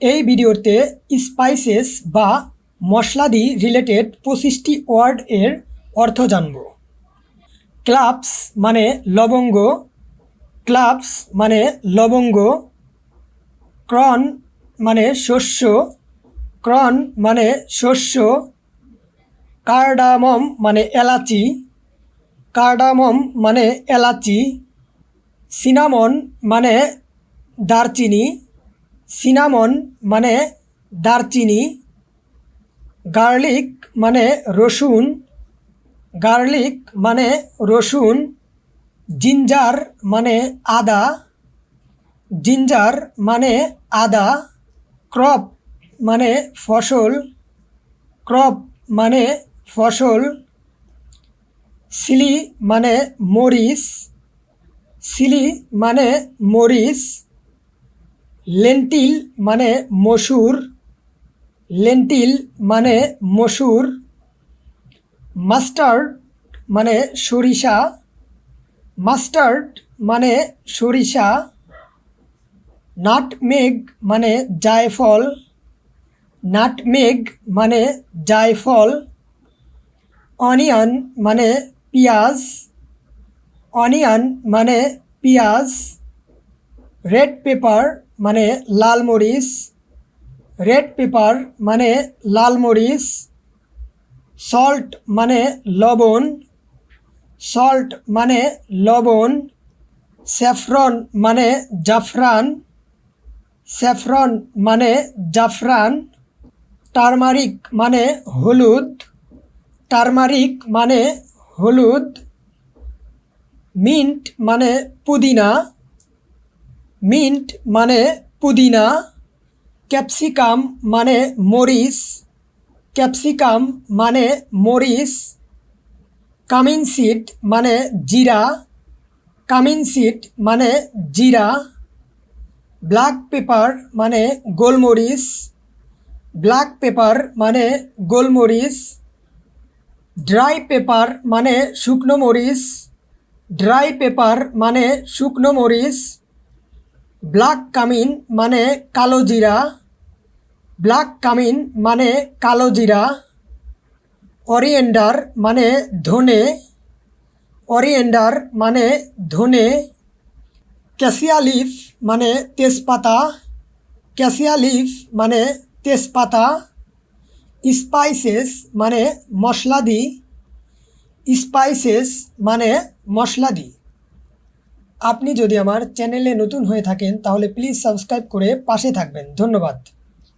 এই ভিডিওতে স্পাইসেস বা মশলাদি রিলেটেড পঁচিশটি ওয়ার্ড এর অর্থ জানব। ক্লাবস মানে লবঙ্গ, ক্লাবস মানে লবঙ্গ, ক্রন মানে শস্য, ক্রন মানে শস্য, কার্ডামম মানে এলাচি, কার্ডামম মানে এলাচি, সিনামন মানে দারচিনি সিনামন মানে দারচিনি, গার্লিক মানে রসুন, গার্লিক মানে রসুন, জিঞ্জার মানে আদা, জিঞ্জার মানে আদা, ক্রপ মানে ফসল, ক্রপ মানে ফসল, সিলি মানে মরিচ, সিলি মানে মরিচ লেন্টিল মানে মসুর লেন্টিল মানে মসুর মাস্টার্ড মানে সরিষা মাস্টার্ড মানে সরিষা নাটমেগ মানে জায়ফল নাটমেগ মানে জায়ফল অনিয়ন মানে পেঁয়াজ অনিয়ন মানে পেঁয়াজ রেড পেপার মানে লাল মরিচ রেড পেপার মানে লাল মরিচ সল্ট মানে লবণ সল্ট মানে লবণ স্যাফরন মানে জাফরান স্যাফরন মানে জাফরান টারমারিক মানে হলুদ টারমারিক মানে হলুদ মিন্ট মানে পুদিনা মিন্ট মানে পুদিনা, ক্যাপসিকাম মানে মরিচ, ক্যাপসিকাম মানে মরিচ, কামিন সিড মানে জিরা, কামিন সিড মানে জিরা, ব্ল্যাক পেপার মানে গোলমরিচ, ব্ল্যাক পেপার মানে গোলমরিচ, ড্রাই পেপার মানে শুকনো মরিচ, ড্রাই পেপার মানে শুকনো মরিচ ব্ল্যাক কামিন মানে কালো জিরা। ব্ল্যাক কামিন মানে কালো জিরা। অরিয়েন্ডার মানে ধনে। অরিয়েন্ডার মানে ধনে। ক্যাসিয়া লিফ মানে তেজপাতা। ক্যাসিয়া লিফ মানে তেজপাতা। স্পাইসেস মানে মশলাদি স্পাইসেস মানে মশলাদি আপনি যদি আমার চ্যানেলে নতুন হয়ে থাকেন তাহলে প্লিজ সাবস্ক্রাইব করে পাশে থাকবেন। ধন্যবাদ।